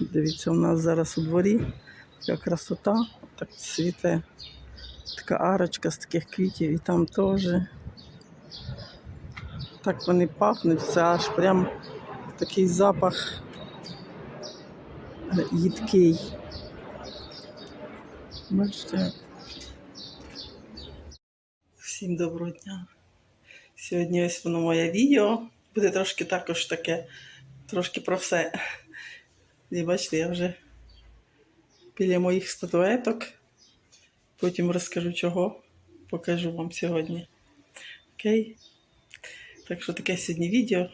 Дивіться, у нас зараз у дворі така красота, так цвіте така арочка з таких квітів, і там теж. Так вони пахнуть, це аж прям такий запах їдкий. Бачите? Всім доброго дня. Сьогодні ось воно моє відео. Буде трошки також таке, трошки про все. І бачите, я вже біля моїх статуеток. Потім розкажу чого. Покажу вам сьогодні. Окей? Так що таке сьогодні відео.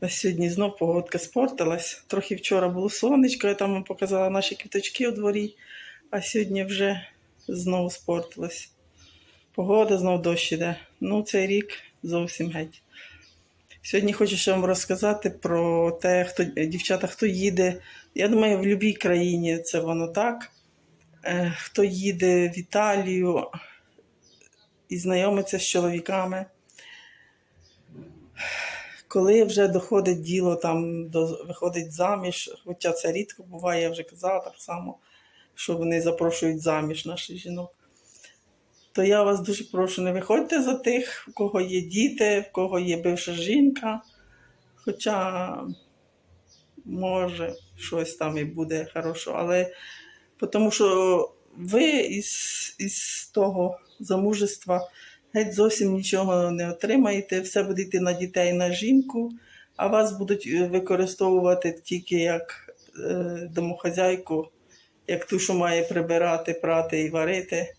На сьогодні знов погодка спортилась. Трохи вчора було сонечко, я там вам показала наші квіточки у дворі, а сьогодні вже знову спортилась. Погода знов дощ іде. Ну, цей рік зовсім геть. Сьогодні хочу ще вам розказати про те, хто дівчата, хто їде. Я думаю, в будь-якій країні це воно так. Е, Хто їде в Італію і знайомиться з чоловіками. Коли вже доходить діло, там до, виходить заміж, хоча це рідко буває, я вже казала так само, що вони запрошують заміж наших жінок то я вас дуже прошу, не виходьте за тих, у кого є діти, в кого є бивша жінка. Хоча, може, щось там і буде хорошо, але тому що ви із, із того замужества геть зовсім нічого не отримаєте, все буде йти на дітей, на жінку, а вас будуть використовувати тільки як е, домохазяйку, як ту, що має прибирати, прати і варити.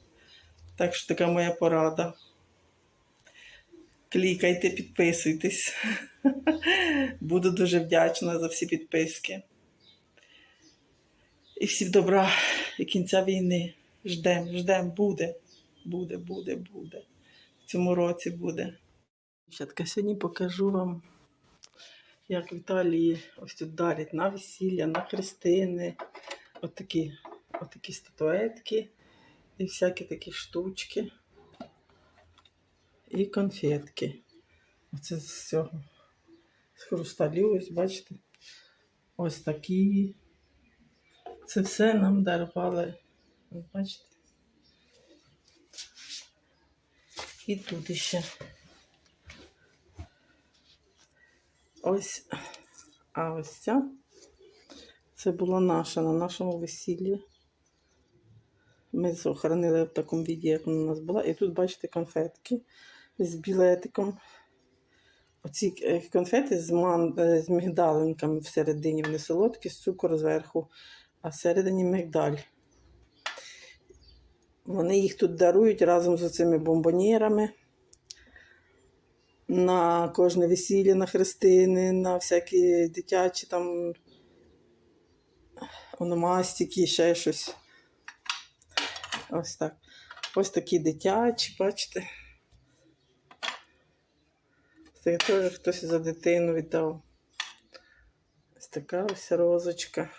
Так що така моя порада. Клікайте, підписуйтесь. Буду дуже вдячна за всі підписки. І всім добра і кінця війни. Ждем, ждем, буде. Буде, буде, буде. В цьому році буде. Дівчатка, сьогодні покажу вам, як в Італії ось тут дарять на весілля, на хрестини. Отакі, отакі статуетки. І всякі такі штучки. І конфетки. Оце з цього. З хрусталю, ось бачите. Ось такі. Це все нам дарували. Бачите? І тут ще. Ось. А ось ця. Це була наша на нашому весіллі. Ми захоронили в такому віді, як вона у нас була. І тут, бачите, конфетки з білетиком. Оці е, конфети з, ман... е, з мигдалинками всередині. Вони солодкі, з цукор зверху, а всередині мигдаль. Вони їх тут дарують разом з цими бомбонєрами. На кожне весілля, на хрестини, на всякі дитячі там ономастики, ще щось. Ось так. Ось такі дитячі, бачите. Це теж хтось за дитину віддав. Ось така ось розочка.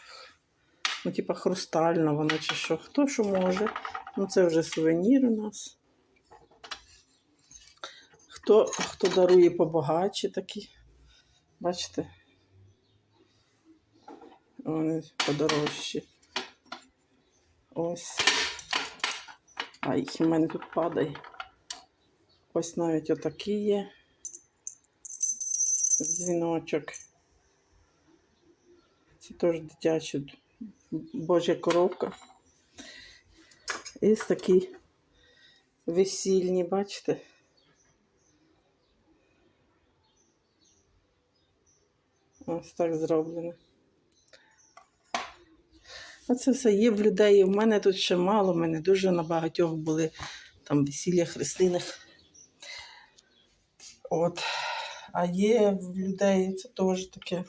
Ну, типа хрустальна вона чи що. Хто що може. Ну, це вже сувенір у нас. Хто, хто дарує побагатші такі. Бачите? Вони подорожчі. Ось. А їх в мене тут падає. Ось навіть отакі є. Дзвіночок. Це теж дитячі божа коровка. І ось такі весільні, бачите? Ось так зроблено. А це все є в людей. У мене тут ще мало, в мене дуже на багатьох були там весілля хрестиних. От. А є в людей це теж таке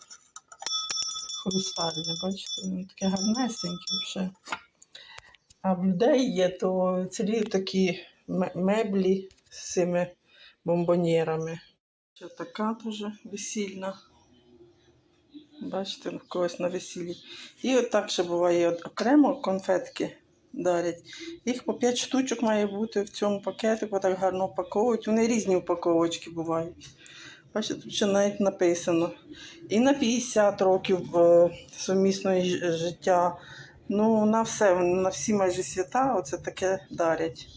хрустальне, бачите, воно таке гарнесеньке вже. А в людей є то цілі такі меблі з цими бомбонєрами. Ще така теж весільна. Бачите, когось на весіллі. І от так ще буває окремо конфетки дарять. Їх по 5 штучок має бути в цьому пакетику, так гарно упаковують. Вони різні упаковочки бувають. Бачите, тут ще навіть написано. І на 50 років е, сумісного життя. Ну, на все, на всі майже свята оце таке дарять.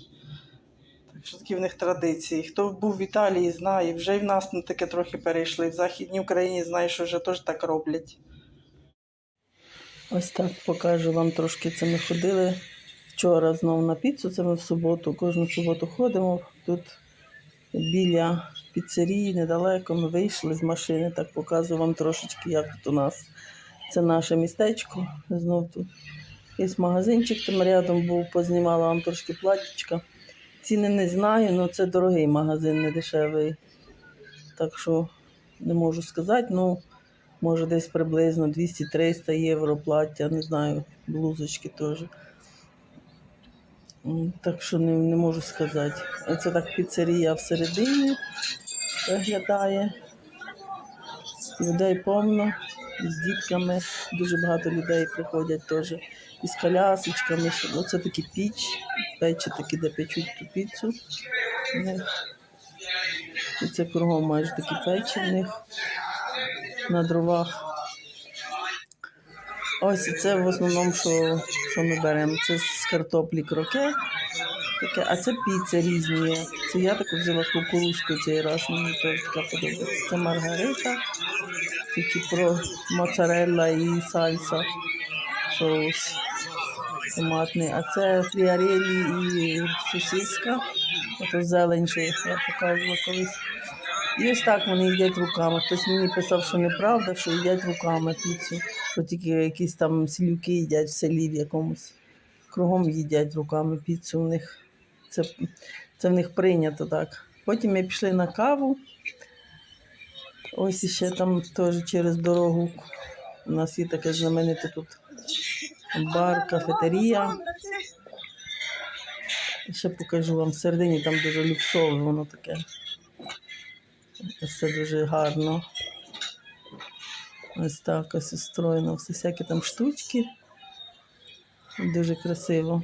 Що такі в них традиції. Хто був в Італії, знає, вже і в нас на таке трохи перейшли. В Західній Україні знає, що вже теж так роблять. Ось так покажу вам трошки. Це ми ходили вчора знову на піцу. Це ми в суботу. Кожну суботу ходимо. Тут біля піцерії недалеко ми вийшли з машини. Так показую вам трошечки, як тут у нас. Це наше містечко. Знов тут є магазинчик, там рядом був, познімала вам трошки платічка. Ціни не знаю, але це дорогий магазин, не дешевий. Так що не можу сказати. Ну, може десь приблизно 200-300 євро плаття, не знаю, блузочки теж. Так що не, не можу сказати. Оце так піцерія всередині виглядає. Людей повно, з дітками. Дуже багато людей приходять теж із колясочками. що- Оце такі піч, печі такі, де печуть ту піцу. І це кругом майже такі печі в них на дровах. Ось і це в основному, що, що ми беремо. Це з картоплі кроке. Таке, а це піци різні. Це я таку взяла кукурузку цей раз, мені теж така подобається. Це маргарита, тільки про моцарелла і сальса, соус томатний. А це фріарелі і сосиска. Ото зелень, що я показувала колись. І ось так вони їдять руками. Хтось мені писав, що неправда, що їдять руками піцу, що тільки якісь там слюки їдять в селі в якомусь. Кругом їдять руками піцу у них. Це, це в них прийнято так. Потім ми пішли на каву. Ось іще там теж через дорогу. У нас є таке знамените тут бар, кафетерія. Ще покажу вам всередині, там дуже люксове воно таке. Це дуже гарно. Ось так ось устроєно. Все всякі там штучки. Дуже красиво.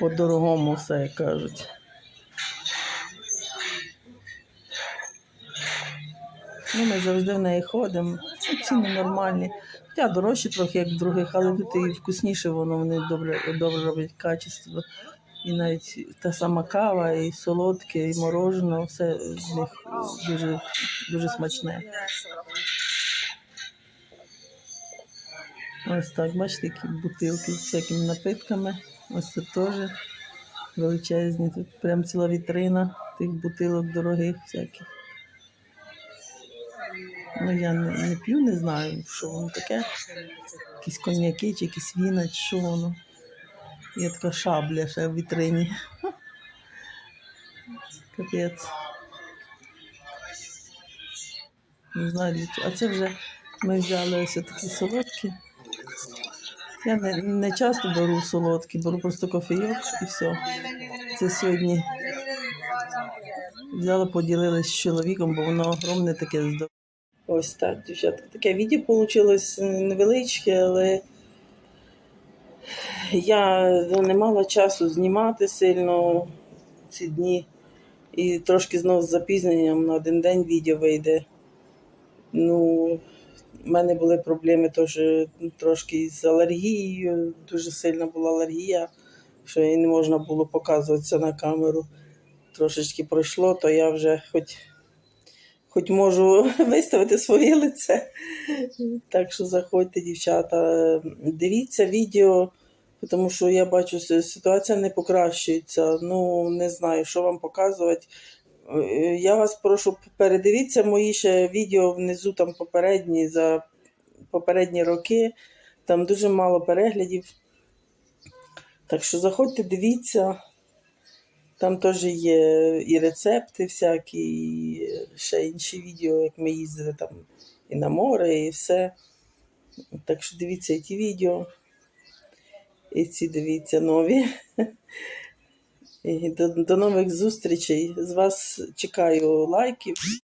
По-дорогому все, як кажуть. Ну, ми завжди в неї ходимо. Ціни нормальні. Хоча дорожчі трохи, як в других, але тут і вкусніше воно, вони добре, добре роблять качество. І навіть та сама кава, і солодке, і морожене, все в них дуже, дуже смачне. Ось так, бачите, які бутилки з всякими напитками. Ось це теж величезні. Тут прям ціла вітрина тих бутилок дорогих всяких. Ну, я не, не п'ю, не знаю, що воно таке. Якісь коньяки чи якісь віна, чи що воно. Є така шабля ще в вітрині. Капець. Не знаю. А це вже ми взяли ось такі солодкі. Я не, не часто беру солодкі, беру просто кофейок і все. Це сьогодні взяла, поділилась з чоловіком, бо воно огромне таке здорове. Ось так, дівчатка. Таке відео вийшло невеличке, але я не мала часу знімати сильно ці дні. І трошки знову з запізненням на один день відео вийде. Ну, в мене були проблеми теж трошки з алергією. Дуже сильна була алергія, що і не можна було показуватися на камеру. Трошечки пройшло, то я вже хоч, хоч можу виставити своє лице. Так що заходьте, дівчата, дивіться відео, тому що я бачу, ситуація не покращується. Ну, не знаю, що вам показувати. Е, Я вас прошу, передивіться мої ще відео внизу, там попередні за попередні роки. Там дуже мало переглядів. Так що заходьте, дивіться. Там теж є і рецепти всякі, і ще інші відео, як ми їздили там і на море, і все. Так що дивіться і ті відео. І ці дивіться нові. І до, до нових зустрічей. З вас чекаю лайків.